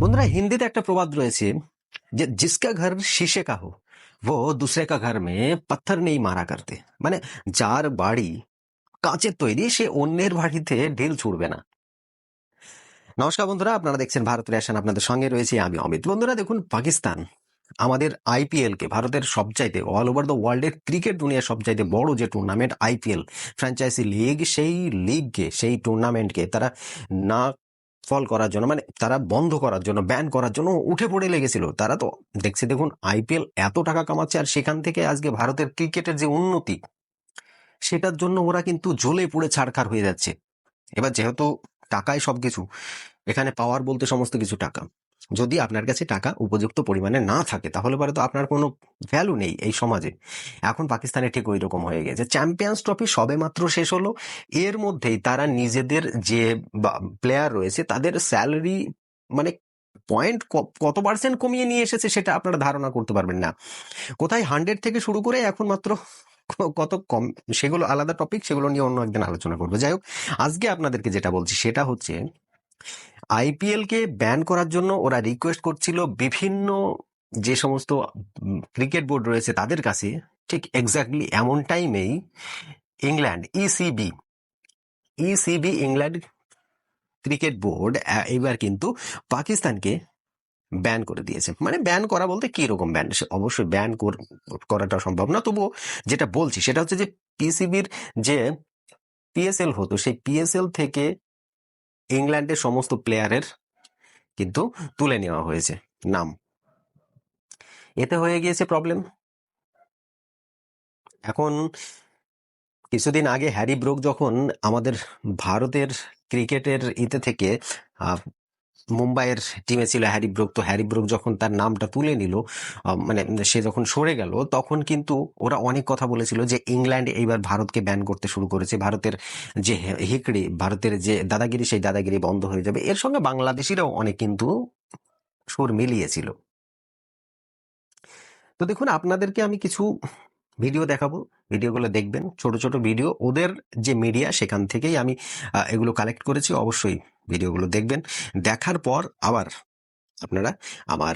বন্ধুরা, হিন্দিতে একটা প্রবাদ রয়েছে যে জিসকা ঘর শীশে কাহো ও দুসরে কা ঘর মে পাথর নেই মারা করতে মানে যার বাড়ি কাঁচের তৈরি, সে অন্যের বাড়িতে ঢিল ছুড়বে না। নমস্কার বন্ধুরা, আপনারা দেখছেন ভারত রেশন, আপনাদের সঙ্গে রয়েছে আমি অমিত। বন্ধুরা, দেখুন, পাকিস্তান আমাদের আইপিএলকে ভারতের সবচাইতে অল ওভার দ্য ওয়ার্ল্ডের ক্রিকেট দুনিয়ার সবচাইতে বড় যে টুর্নামেন্ট আইপিএল ফ্র্যাঞ্চাইজি লিগ সেই লিগকে সেই টুর্নামেন্টকে তারা না ফল করার জন্য মানে তারা বন্ধ করার জন্য ব্যান করার জন্য উঠে পড়ে লেগেছিল। তারা তো দেখছে, দেখুন আইপিএল এত টাকা কামাচ্ছে আর সেখান থেকে আজকে ভারতের ক্রিকেটের যে উন্নতি, সেটার জন্য ওরা কিন্তু জ্বলে পুড়ে ছাড়খার হয়ে যাচ্ছে। এবার যেহেতু টাকায় সবকিছু, এখানে পাওয়ার বলতে সমস্ত কিছু টাকা। যদি আপনার কাছে টাকা উপযুক্ত পরিমাণে না থাকে, তাহলে পরে তো আপনার কোনো ভ্যালু নেই এই সমাজে। এখন পাকিস্তানে ঠিক ওই রকম হয়ে গেছে। চ্যাম্পিয়ন্স ট্রফি সবে মাত্র শেষ হলো। এর মধ্যেই তারা নিজেদের যে প্লেয়ার রয়েছে, তাদের স্যালারি মানে পয়েন্ট কত পার্সেন্ট কমিয়ে নিয়ে এসেছে সেটা আপনারা ধারণা করতে পারবেন না। কোথায় হান্ড্রেড থেকে শুরু করে এখন মাত্র কত কম, সেগুলো আলাদা টপিক সেগুলো নিয়ে অন্য একদিন আলোচনা করব। যাই হোক, আজকে আপনাদেরকে যেটা বলছি সেটা হচ্ছে আইপিএল কে ব্যান করার জন্য ওরা রিকোয়েস্ট করছিল বিভিন্ন যে সমস্ত ক্রিকেট বোর্ড রয়েছে তাদের কাছে, ঠিক এক্স্যাক্টলি এমন টাইমেই England ECB ECB England cricket board এবার কিন্তু পাকিস্তানকে ব্যান করে দিয়েছে। মানে ব্যান করা বলতে কি রকম ব্যান অবশ্যই ব্যান করাটা সম্ভব না। তবুও যেটা বলছি সেটা হচ্ছে যে পিসিবির যে পিএসএল হতো, সেই পিএসএল থেকে ইংল্যান্ডের সমস্ত প্লেয়ারের কিন্তু তুলে নেওয়া হয়েছে, নাম। এতে হয়ে গিয়েছে প্রবলেম এখন কিছুদিন আগে হ্যারি ব্রুক যখন আমাদের ভারতের ক্রিকেটের ইতে থেকে মুম্বাইয়ের টিমে ছিল হ্যারি ব্রুক। তো হ্যারি ব্রুক যখন তার নামটা তুলে নিল মানে সে যখন সরে গেল, তখন কিন্তু ওরা অনেক কথা বলেছিল যে ইংল্যান্ড এইবার ভারতকে ব্যান করতে শুরু করেছে। ভারতের যে হিকড়ি, ভারতের যে দাদাগিরি, সেই দাদাগিরি বন্ধ হয়ে যাবে। এর সঙ্গে বাংলাদেশিরাও অনেক কিন্তু সুর মিলিয়েছিল। তো দেখুন, আপনাদেরকে আমি কিছু ভিডিও দেখাবো। ভিডিওগুলো দেখবেন, ছোট ছোট ভিডিও। ওদের যে মিডিয়া সেখান থেকেই আমি এগুলো কালেক্ট করেছি। অবশ্যই ভিডিওগুলো দেখবেন দেখার পর আবার আপনারা আমার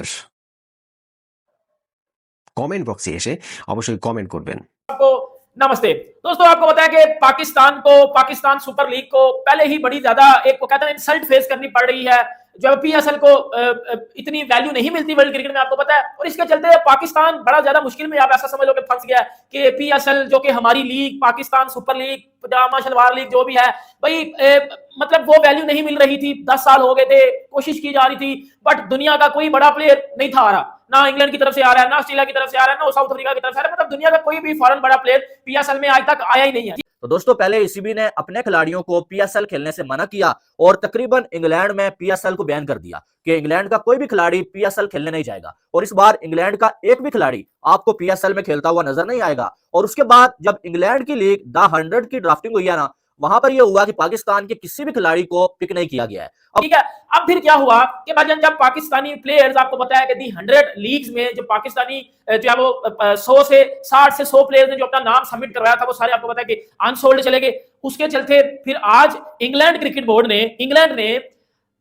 কমেন্ট বক্সে এসে অবশ্যই কমেন্ট করবেন आपको नमस्ते दोस्तों आपको बताया कि पाकिस्तान को पाकिस्तान सुपर लीग को पहले ही बड़ी ज्यादा एक वो कहते हैं इंसल्ट फेस करनी पड़ रही है जो पीएसएल को अ, अ, इतनी वैल्यू नहीं मिलती वर्ल्ड क्रिकेट में आपको पता है। और इसके चलते पाकिस्तान बड़ा ज़्यादा मुश्किल में आप ऐसा समझ लो कि फंस गया है कि पीएसएल जो कि हमारी लीग पाकिस्तान सुपर लीग पजामा शलवार लीग जो भी है भाई अ, मतलब वो वैल्यू नहीं मिल रही थी। दस साल हो गए थे कोशिश की जा रही थी बट दुनिया का कोई बड़ा प्लेयर नहीं था आ रहा। ना इंग्लैंड की तरफ़ से आ रहा है ना ऑस्ट्रेलिया की तरफ़ से आ रहा है ना साउथ अफ्रीका की तरफ़ से आ रहा है। मतलब दुनिया का कोई भी फॉरन बड़ा प्लेयर पीएसएल में आज तक आया ही नहीं है। तो दोस्तों, पहले ईसीबी ने अपने खिलाड़ियों को पीएसएल खेलने से मना किया और तकरीबन इंग्लैंड में पीएसएल को बैन कर दिया कि इंग्लैंड का कोई भी खिलाड़ी पीएसएल खेलने नहीं जाएगा। और इस बार इंग्लैंड का एक भी खिलाड़ी आपको पीएसएल में खेलता हुआ नज़र नहीं आएगा। और उसके बाद जब इंग्लैंड की लीग द हंड्रेड की ड्राफ्टिंग हुई है ना वहाँ पर यह हुआ कि पाकिस्तान के किसी भी खिलाड़ी को पिक नहीं किया गया है। ठीक है, अब फिर क्या हुआ कि भाईजान जब पाकिस्तानी प्लेयर्स आपको बताया कि दी हंड्रेड लीग्स में जो पाकिस्तानी जो है वो सौ से साठ से सौ प्लेयर्स ने जो अपना नाम सबमिट करवाया था, वो सारे आपको है कि अनसोल्ड चले गए। उसके चलते फिर आज इंग्लैंड क्रिकेट बोर्ड ने, इंग्लैंड ने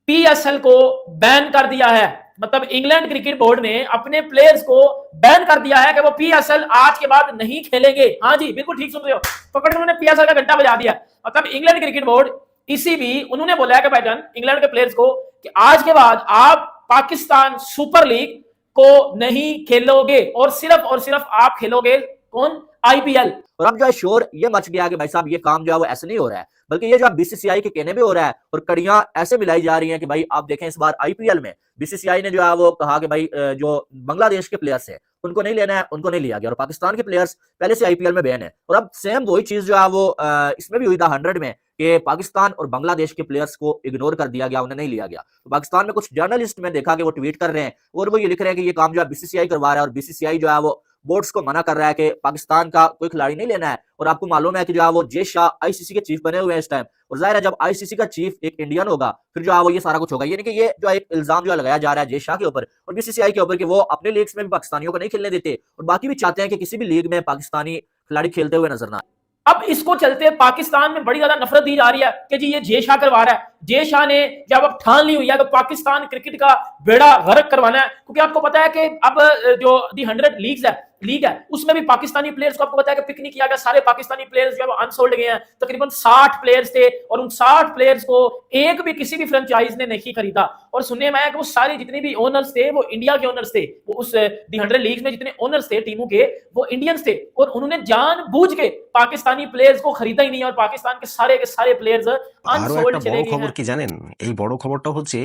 पीएसएल को बैन कर दिया है। मतलब इंग्लैंड क्रिकेट बोर्ड ने अपने प्लेयर्स को बैन कर दिया है कि वो पीएसएल आज के बाद नहीं खेलेंगे। हाँ जी, बिल्कुल ठीक सुन रहे हो। पकड़ उन्होंने पीएसएल का घंटा बजा दिया। मतलब इंग्लैंड क्रिकेट बोर्ड इसी भी उन्होंने बोला कि बैटन इंग्लैंड के प्लेयर्स को कि आज के बाद आप पाकिस्तान सुपर लीग को नहीं खेलोगे और सिर्फ़ और सिर्फ़ आप खेलोगे कौन? आईपीएल और अब जो है शोर ये मच गया कि भाई साहब, ये काम जो है वो ऐसे नहीं हो रहा है। बल्कि ये जो है बीसीसीआई के कहने भी हो रहा है और कड़ियाँ ऐसे मिलाई जा रही हैं कि भाई आप देखें इस बार आईपीएल में बीसीसीआई ने जो है वो कहा कि भाई जो बांग्लादेश के प्लेयर्स है, उनको नहीं लेना है, उनको नहीं लिया गया और पाकिस्तान के प्लेयर्स पहले से आईपीएल में बैन है। और अब सेम वही चीज़ जो है वो इसमें भी हुई था हंड्रेड में कि पाकिस्तान और बांग्लादेश के प्लेयर्स को इग्नोर कर दिया गया, उन्हें नहीं लिया गया। तो पाकिस्तान में कुछ जर्नलिस्ट में देखा कि वो ट्वीट कर रहे हैं और वो ये लिख रहे हैं कि ये काम जो है बीसीसीआई करवा रहा है और बीसीसीआई जो है वो बोर्ड्स को मना कर रहा है कि पाकिस्तान का कोई खिलाड़ी नहीं लेना है। और आपको मालूम है कि जो है वो जे शाह आईसीसी के चीफ बने हुए हैं इस टाइम और ज़ाहिर है जब आईसीसी का चीफ एक इंडियन होगा, फिर जो है वो ये सारा कुछ होगा। यानी कि ये जो एक इल्ज़ाम जो लगाया जा रहा है जे शाह के ऊपर। और बीसीसीआई के ऊपर कि वो अपने लीग्स में भी पाकिस्तानियों को नहीं खेलने देते। और बाकी भी चाहते हैं कि किसी भी लीग में पाकिस्तानी खिलाड़ी खेलते हुए नज़र ना। अब इसको चलते पाकिस्तान में बड़ी ज़्यादा नफरत दी जा रही है कि जी ये जय शाह करवा रहा है। जय शाह ने जब अब ठान ली हुई है तो पाकिस्तान क्रिकेट का बेड़ा गर्क करवाना है। क्योंकि आपको पता है कि अब, जो दी हंड्रेड लीग्स है लीग है उसमें भी पाकिस्तानी प्लेयर्स को आपको पता है कि पिक नहीं किया गया सारे पाकिस्तानी प्लेयर्स जो है अनसोल्ड गए हैं तकरीबन 60 प्लेयर्स थे और उन 60 प्लेयर्स को एक भी किसी भी फ्रेंचाइज ने नहीं खरीदा और सुनने में आया कि वो सारे जितने भी ओनर्स थे वो इंडिया के ओनर्स थे वो उस दी हंड्रेड लीग में जितने ओनर्स थे टीमों के वो इंडियंस थे और उन्होंने जान बूझ के पाकिस्तानी प्लेयर्स को खरीदा ही नहीं और पाकिस्तान के सारे के सारे प्लेयर्स আরো अनसोल्ड একটা चले বড় गए খবর हैं কি জানেন এই বড় খবরটা হচ্ছে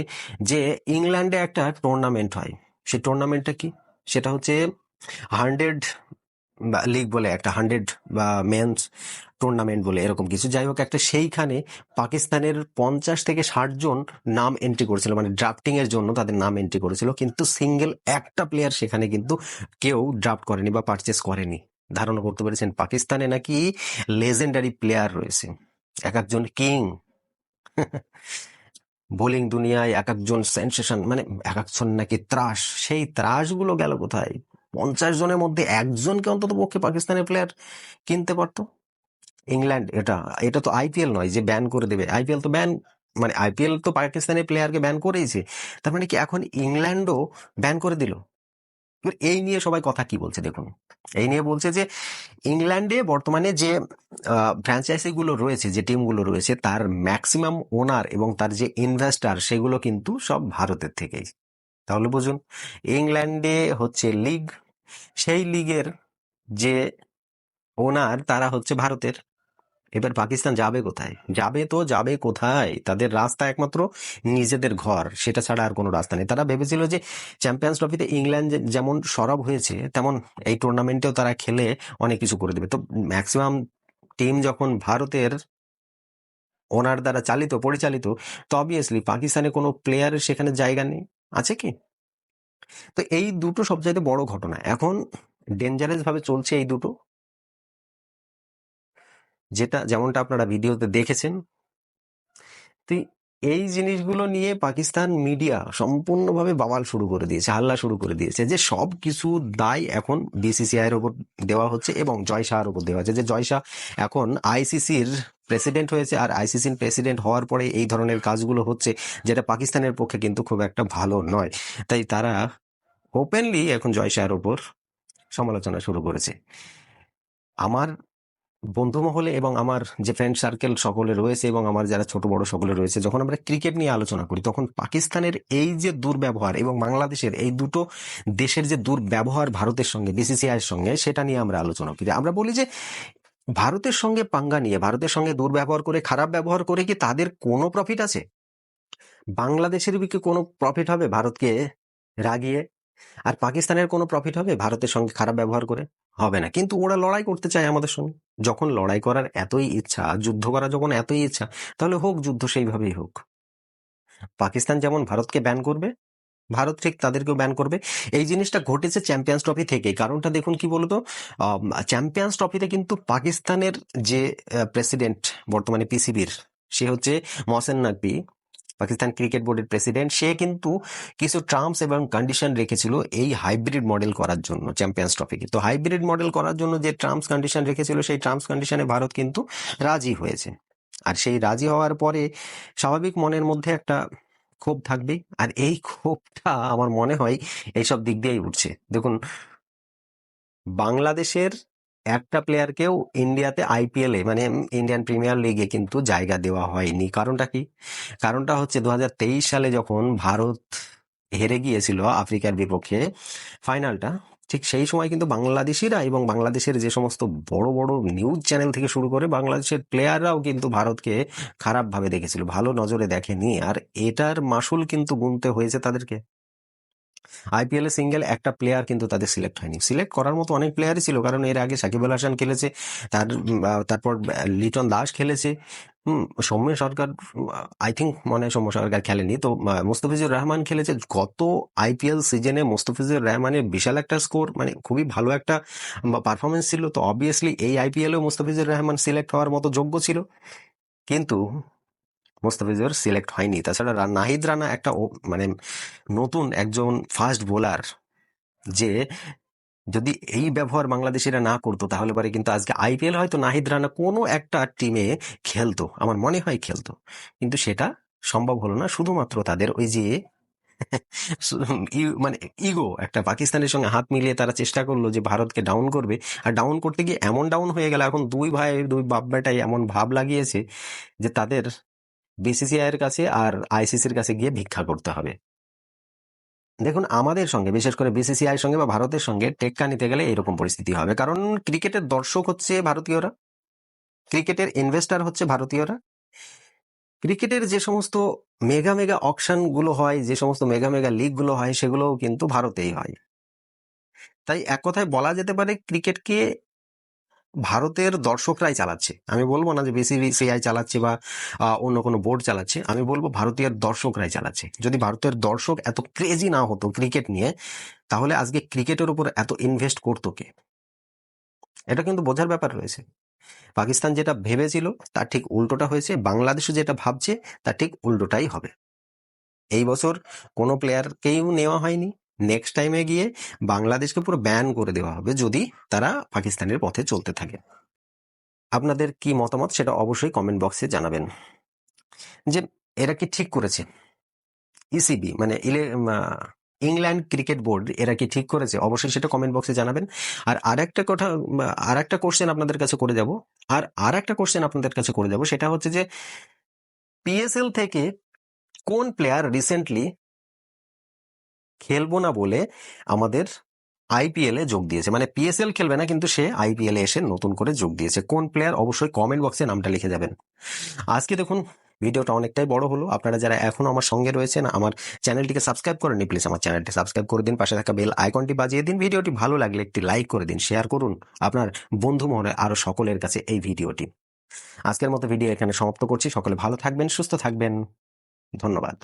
যে ইংল্যান্ডে একটা টুর্নামেন্ট হয় সেই টুর্নামেন্টটা কি সেটা হচ্ছে হান্ড্রেড লিগ বলে একটা হান্ড্রেড বা মেন্স টুর্নামেন্ট বলে এরকম কিছু। যাই হোক, একটা সেইখানে পাকিস্তানের পঞ্চাশ থেকে ষাট জন নাম এন্ট্রি করেছিল মানে ড্রাফটিং এর জন্য তাদের নাম এন্ট্রি করেছিল, কিন্তু সিঙ্গেল একটা প্লেয়ার সেখানে কিন্তু কেউ ড্রাফট করেনি বা পারচেস করেনি। ধারণা করতে পেরেছেন পাকিস্তানে নাকি লেজেন্ডারি প্লেয়ার রয়েছে। এক একজন কিং বোলিং দুনিয়ায় এক একজন সেন্সেশন মানে এক একজন নাকি ত্রাস, সেই ত্রাসগুলো গেল কোথায়? পঞ্চাশ জনের মধ্যে একজনকে অন্তত পক্ষে পাকিস্তানের প্লেয়ার কিনতে পারতো? ইংল্যান্ড, এটা এটা তো আইপিএল নয় যে ব্যান করে দেবে। আইপিএল তো ব্যান মানে আইপিএল তো পাকিস্তানের প্লেয়ারকে ব্যান করেইছে। তার মানে কি এখন ইংল্যান্ডও ব্যান করে দিল? এই নিয়ে সবাই কথা কি বলছে দেখুন। এই নিয়ে বলছে যে ইংল্যান্ডে বর্তমানে যে ফ্র্যাঞ্চাইজিগুলো রয়েছে, যে টিমগুলো রয়েছে, তার ম্যাক্সিমাম ওনার এবং তার যে ইনভেস্টার সেগুলো কিন্তু সব ভারতের থেকেই। তাহলে বুঝুন, ইংল্যান্ডে হচ্ছে লিগ, সেই লিগের যে ওনার তারা হচ্ছে ভারতের। এবার পাকিস্তান যাবে কোথায়? যাবে তো যাবে কোথায়? তাদের রাস্তা একমাত্র নিজেদের ঘর, সেটা ছাড়া আর কোনো রাস্তা নেই। তারা ভেবেছিল যে চ্যাম্পিয়ন্স ট্রফিতে ইংল্যান্ড যেমন সরব হয়েছে, তেমন এই টুর্নামেন্টেও তারা খেলে অনেক কিছু করে দেবে। তো ম্যাক্সিমাম টিম যখন ভারতের ওনার দ্বারা চালিত, পরিচালিত, তো অবভিয়াসলি পাকিস্তানে কোনো প্লেয়ারের সেখানে জায়গা নেই। আছে কি? তো এই দুটো সবচাইতে বড় ঘটনা। এখন ডেঞ্জারাস ভাবে চলছে এই দুটো। যেটা যেমনটা আপনারা ভিডিওতে দেখেছেন। তো এই জিনিসগুলো নিয়ে পাকিস্তান মিডিয়া সম্পূর্ণভাবে বাবাল শুরু করে দিয়েছে, হাল্লা শুরু করে দিয়েছে যে সব কিছু দায় এখন বিসিসিআই এর উপর দেওয়া হচ্ছে এবং জয় শাহর উপর দেওয়া হচ্ছে। যে জয় শাহ এখন আইসিসির প্রেসিডেন্ট হয়েছে আর আইসিসির প্রেসিডেন্ট হওয়ার পরে এই ধরনের কাজগুলো হচ্ছে যেটা পাকিস্তানের পক্ষে কিন্তু খুব একটা ভালো নয়। তাই তারা ওপেনলি এখন জয় শাহর উপর সমালোচনা শুরু করেছে। আমার বন্ধু মহলে এবং আমার যে ফ্রেন্ড সার্কেল সকলে রয়েছে এবং আমার যারা ছোট বড় সকলে রয়েছে, যখন আমরা ক্রিকেট নিয়ে আলোচনা করি, তখন পাকিস্তানের এই যে দুর্ব্যবহার এবং বাংলাদেশের এই দুটো দেশের যে দুর্ব্যবহার ভারতের সঙ্গে বিসিসিআই এর সঙ্গে, সেটা নিয়ে আমরা আলোচনা করি। আমরা বলি যে, ভারতের সঙ্গে পাঙ্গা নিয়ে, ভারতের সঙ্গে দুর্ব্যবহার করে, খারাপ ব্যবহার করে কি তাদের কোনো প্রফিট আছে? বাংলাদেশের কি কোনো প্রফিট হবে ভারতকে রাগিয়ে? আর পাকিস্তানের কোনো প্রফিট হবে? ভারতের সঙ্গে খারাপ ব্যবহার করে? হবে না। কিন্তু ওরা লড়াই করতে চায় আমাদের সঙ্গে। যখন লড়াই করার এতই ইচ্ছা, যুদ্ধ করা যখন এতই ইচ্ছা, তাহলে হোক, যুদ্ধ সেইভাবেই হোক। পাকিস্তান যেমন ভারতকে ব্যান করবে, ভারত ঠিক তাদেরকেও ব্যান করবে। এই জিনিসটা ঘটেছে চ্যাম্পিয়ন্স ট্রফি থেকে কারণটা দেখুন কি বলতো? চ্যাম্পিয়ন্স ট্রফিতে কিন্তু পাকিস্তানের যে প্রেসিডেন্ট বর্তমানে পিসিবির সে হচ্ছে মহসেন নাকবি পাকিস্তান ক্রিকেট বোর্ডের প্রেসিডেন্ট, সে কিন্তু কিছু টার্মস এবং কন্ডিশন রেখেছিল এই হাইব্রিড মডেল করার জন্য চ্যাম্পিয়ন্স ট্রফিকে তো হাইব্রিড মডেল করার জন্য যে টার্মস কন্ডিশন রেখেছিল, সেই টার্মস কন্ডিশনে ভারত কিন্তু রাজি হয়েছে। আর সেই রাজি হওয়ার পরে স্বাভাবিক মনের মধ্যে একটা ক্ষোভ থাকবে, আর এই ক্ষোভটা আমার মনে হয় এইসব দিক দিয়েই উঠছে। দেখুন, বাংলাদেশের একটা প্লেয়ারকেও ইন্ডিয়াতে আইপিএল মানে ইন্ডিয়ান প্রিমিয়ার লিগে কিন্তু জায়গা দেওয়া হয়নি। কারণটা কি? কারণটা হচ্ছে দু হাজার তেইশ সালে যখন ভারত হেরে গিয়েছিল আফ্রিকার বিপক্ষে ফাইনালটা, ঠিক সেই সময় কিন্তু বাংলাদেশিরা এবং বাংলাদেশের যে সমস্ত বড় বড় নিউজ চ্যানেল থেকে শুরু করে বাংলাদেশের প্লেয়াররাও কিন্তু ভারতকে খারাপভাবে দেখেছিল, ভালো নজরে দেখেনি। আর এটার মাসুল কিন্তু গুনতে হয়েছে তাদেরকে। আইপিএল সিঙ্গেল একটা প্লেয়ার কিন্তু তাদের সিলেক্ট হয়নি। সিলেক্ট করার মতো অনেক প্লেয়ারই ছিল, কারণ এর আগে সাকিব আল হাসান খেলেছে, তার তারপর লিটন দাস খেলেছে। সৌম্য সরকার আই থিঙ্ক মনে সৌম্য সরকার খেলেনি। তো মুস্তাফিজুর রহমান খেলেছে। গত আইপিএল সিজনে মুস্তাফিজুর রহমানের বিশাল একটা স্কোর মানে খুবই ভালো একটা পারফরমেন্স ছিল। তো অবভিয়াসলি এই আইপিএলেও মুস্তাফিজুর রহমান সিলেক্ট হওয়ার মতো যোগ্য ছিল। কিন্তু মুস্তাফিজুর সিলেক্ট হয়নি। তাছাড়া নাহিদ রানা একটা মানে নতুন একজন ফাস্ট বোলার যে যদি এই ব্যবহার বাংলাদেশিরা না করতো, তাহলে পরে কিন্তু আজকে আইপিএল হয়তো নাহিদ রানা কোনো একটা টিমে খেলতো। আমার মনে হয় খেলতো। কিন্তু সেটা সম্ভব হলো না। শুধুমাত্র তাদের ওই যে মানে ইগো একটা পাকিস্তানের সঙ্গে হাত মিলিয়ে তারা চেষ্টা করল যে ভারতকে ডাউন করবে। আর ডাউন করতে গিয়ে এমন ডাউন হয়ে গেল, এখন দুই ভাই, দুই বাপ বেটাই এমন ভাব লাগিয়েছে যে তাদের বিসিসিআই এর কাছে আর আইসিসির কাছে গিয়ে ভিক্ষা করতে হবে। দেখুন, আমাদের সঙ্গে, বিশেষ করে বিসিসিআই এর সঙ্গে বা ভারতের সঙ্গে টেক্কা নিতে গেলে এরকম পরিস্থিতি হবে। কারণ ক্রিকেটের দর্শক হচ্ছে ভারতীয়রা, ক্রিকেটের ইনভেস্টার হচ্ছে ভারতীয়রা। ক্রিকেটের যে সমস্ত মেগা মেগা অকশনগুলো হয়, যে সমস্ত মেগা মেগা লিগগুলো হয়, সেগুলোও কিন্তু ভারতেই হয়। তাই এক কথায় বলা যেতে পারে, ক্রিকেটকে ভারতের দর্শকরাই চালাচ্ছে। আমি বলব না যে বিসিবিসিআই চালাচ্ছে বা অন্য কোনো বোর্ড চালাচ্ছে। আমি বলব ভারতীয় দর্শকরাই চালাচ্ছে। যদি ভারতের দর্শক এত ক্রেজি না হতো ক্রিকেট নিয়ে, তাহলে আজকে ক্রিকেটের উপর এত ইনভেস্ট করতো কে? এটা কিন্তু বোঝার ব্যাপার রয়েছে। পাকিস্তান যেটা ভেবেছিল, তার ঠিক উল্টোটা হয়েছে। বাংলাদেশও যেটা ভাবছে, তার ঠিক উল্টোটাই হবে। এই বছর কোনো প্লেয়ারকেই নেওয়া হয়নি। নেক্সট টাইমে গিয়ে বাংলাদেশকে পুরো ব্যান করে দেওয়া হবে যদি তারা পাকিস্তানের পথে চলতে থাকে। আপনাদের কি মতামত সেটা অবশ্যই কমেন্ট বক্সে জানাবেন। যে এরা কি ঠিক করেছে? ইসিবি মানে ইলে ইংল্যান্ড ক্রিকেট বোর্ড এরা কি ঠিক করেছে? অবশ্যই সেটা কমেন্ট বক্সে জানাবেন। আর আরেকটা কথা আর একটা কোশ্চেন আপনাদের কাছে করে যাব। আর আর একটা কোশ্চেন আপনাদের কাছে করে যাব, সেটা হচ্ছে যে পিএসএল থেকে কোন প্লেয়ার রিসেন্টলি খেলব না বলে আমাদের আইপিএল যোগ দিয়েছে। মানে পিএসএল খেলবে না, কিন্তু সে আইপিএল এসে নতুন করে যোগ দিয়েছে। কোন প্লেয়ার অবশ্যই কমেন্ট বক্সে নামটা লিখে যাবেন। আজকে দেখুন, ভিডিওটা অনেকটাই বড় হলো। আপনারা যারা এখনও আমার সঙ্গে রয়েছেন, আমার চ্যানেলটিকে সাবস্ক্রাইব করেনি প্লিজ আমার চ্যানেলটি সাবস্ক্রাইব করে দিন, পাশে থাকা বেল আইকনটি বাজিয়ে দিন। ভিডিওটি ভালো লাগলে একটি লাইক করে দিন শেয়ার করুন আপনার বন্ধু মহলে আরও সকলের কাছে এই ভিডিওটি। আজকের মতো ভিডিও এখানে সমাপ্ত করছি। সকলে ভালো থাকবেন, সুস্থ থাকবেন। ধন্যবাদ।